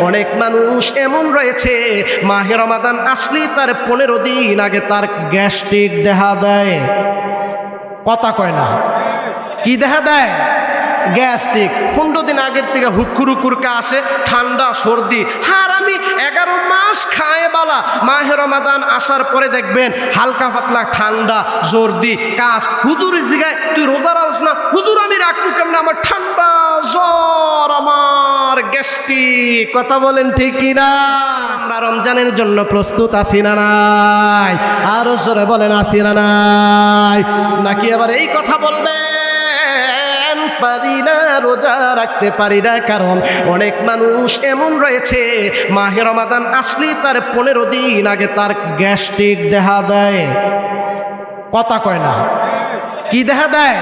অনেক মানুষ এমন রয়েছে, মাহে রমাদান আসলেই তার পনেরো দিন আগে তার গ্যাস্ট্রিক দেখা দেয়। কথা কয় না। কি দেখা দেয়? গ্যাস্ট্রিক। পনেরো দিন আগের থেকে হুকুর কা আসে, ঠান্ডা, সর্দি আর আমি এগারো মাস খায় বালা। মাহে রমাদান আসার পরে দেখবেন হালকা পাতলা ঠান্ডা সর্দি কাশ হুজুর জিগায় তুই রোজা রাখস না? হুজুর, আমি রাখব কেমন? আমার ঠান্ডা জ্বর, আমার গ্যাস্ট্রিক। কথা বলেন ঠিক কিনা আমরা রমজানের জন্য প্রস্তুত আছি না নাই? আরও জোরে বলেন, আছি না নাই? নাকি আবার এই কথা বলবেন? পারি না, রোজা রাখতে পারি না, কারণ অনেক মানুষ এমন রয়েছে মাহের রমাদান আসলেই তার পনেরো দিন আগে তার গ্যাস্ট্রিক দেখা দেয়। কথা কয় না। কি দেখা দেয়?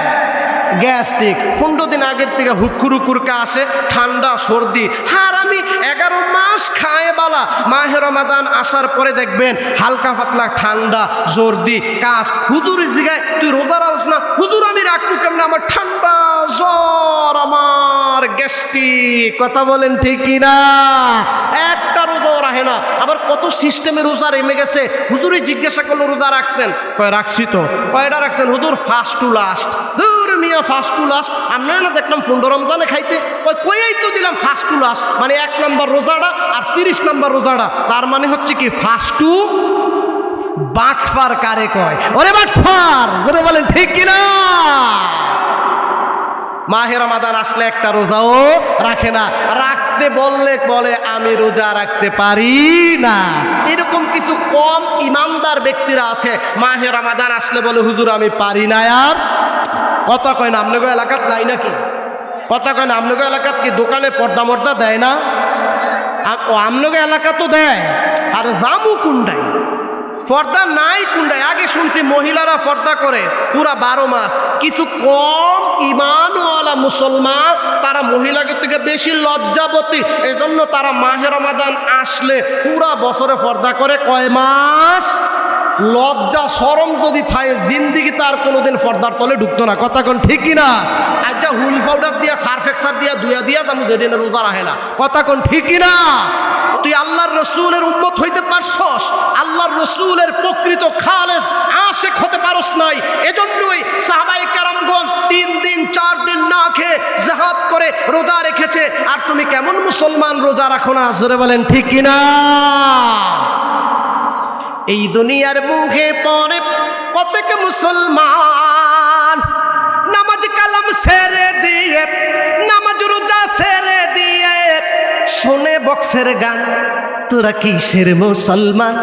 গ্যাস্ট্রিক। পনেরো দিন আগের থেকে হুকুর হুকুরকা আসে, ঠান্ডা, সর্দি। হার আমি এগারো মাস খায় বালা। মাহে রমাদান আসার পরে দেখবেন হালকা পাতলা, ঠান্ডা, জর্দি, কাশ। হুজুর জিগায়, তুই রোজা রাখস না? হুজুর, আমি রাখব কেমন? আমার ঠান্ডা জ্বর, আমার গ্যাস্ট্রিক। কথা বলেন ঠিক না? একটা রোজাও রাখে না। আবার কত সিস্টেমে রোজা রেমে গেছে? হুজুরে জিজ্ঞাসা করল, রোজা রাখছেন? কয়, রাখছি তো। কয়টা রাখছেন? হুজুর, ফার্স্ট টু লাস্ট। মিয়া ফার্স্ট টু লাস্ট আপনারা না দেখলাম ফুন্ড রমজানে খাইতে। কই কইয়াই তো দিলাম ফার্স্ট টু লাস্ট মানে এক নম্বর রোজাটা আর তিরিশ নম্বর রোজাটা। তার মানে হচ্ছে কি ফার্স্ট টু বাটফার কারে কয়? ওরে বাটফার ধরে বলেন, ঠিক কিনা? মাহে রমাদান আসলে একটা রোজাও রাখে না। রাখতে বললে বলে, আমি রোজা রাখতে পারি না। এরকম কিছু কম ইমানদার ব্যক্তিরা আছে। মাহে রমাদান আসলে বলে, হুজুর, আমি পারি না আর কথা কয় না আপনাকে এলাকাত নাই নাকি? কথা কয় না আপনাকে এলাকাত কি দোকানে পর্দা মর্দা দেয় না? আ- ও আপনাকে এলাকা তো দেয়। আর জামু কুন্ডাই? পর্দা নাই কুন্ডায়। আগে শুনছি মহিলারা পর্দা করে, পুরা বারো মাস। কিছু কম ইমানওয়ালা মুসলমান, তারা মহিলাকে থেকে বেশি লজ্জাবতী। এজন্য তারা মাহে রমাদান আসলে পুরা বছরে পর্দা করে কয় মাস? লজ্জা সরম যদি থাকে, জিন্দিগি তার কোনোদিন ফর্দার তলে ঢুকতো না। কথা কোন ঠিক না আচ্ছা হুল পাউডার দিয়া, সার্ফ এক্সার দিয়া, দুয়া দিয়া তামু যেদিন রোজা রাখে না। কথা কোন ঠিক না তুই আল্লাহর রসুলের উম্মত হইতে পারছস? আল্লাহর রসুলের প্রকৃত খালেস আশেক হতে পারস নাই। এজন্যই সাহাবাই কারামগণ তিন দিন, চার দিন না খেয়ে জাহাদ করে রোজা রেখেছে। আর তুমি কেমন মুসলমান রোজা রাখো না? জোরে বলেন, ঠিক কিনা এই দুনিয়ার মুখে পরে কতক মুসলমান। নামাজ কালাম সেরে দিয়ে নামাজ বক্সের গান, তোরা কিসের মুসলমান?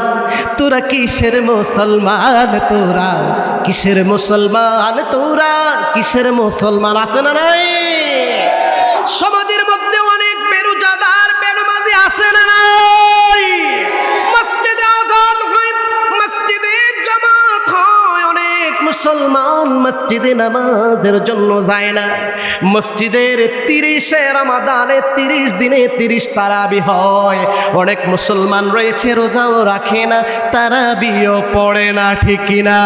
তোরা কিসের মুসলমান? তোরা কিসের মুসলমান? তোরা কিসের মুসলমান? আছে না নাই? সমাজের মুসলমান মসজিদে নামাজের জন্য যায় না। মসজিদের তিরিশে রামাদানে তিরিশ দিনে তিরিশ তারাবি হয়। অনেক মুসলমান রয়েছে, রোজাও রাখে না, তারাবিও পড়ে না, ঠিক কিনা?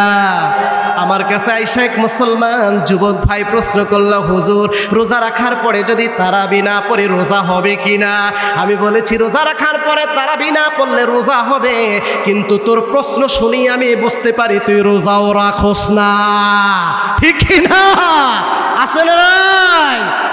আমার কাছে আইসা এক মুসলমান যুবক ভাই প্রশ্ন করল, হুজুর, রোজা রাখার পরে যদি তারা বিনা পরে রোজা হবে কি না আমি বলেছি, রোজা রাখার পরে তারা বিনা পড়লে রোজা হবে। কিন্তু তোর প্রশ্ন শুনি, আমি বুঝতে পারি, তুই রোজাও রাখোস না। ঠিক না? আসলে নাই।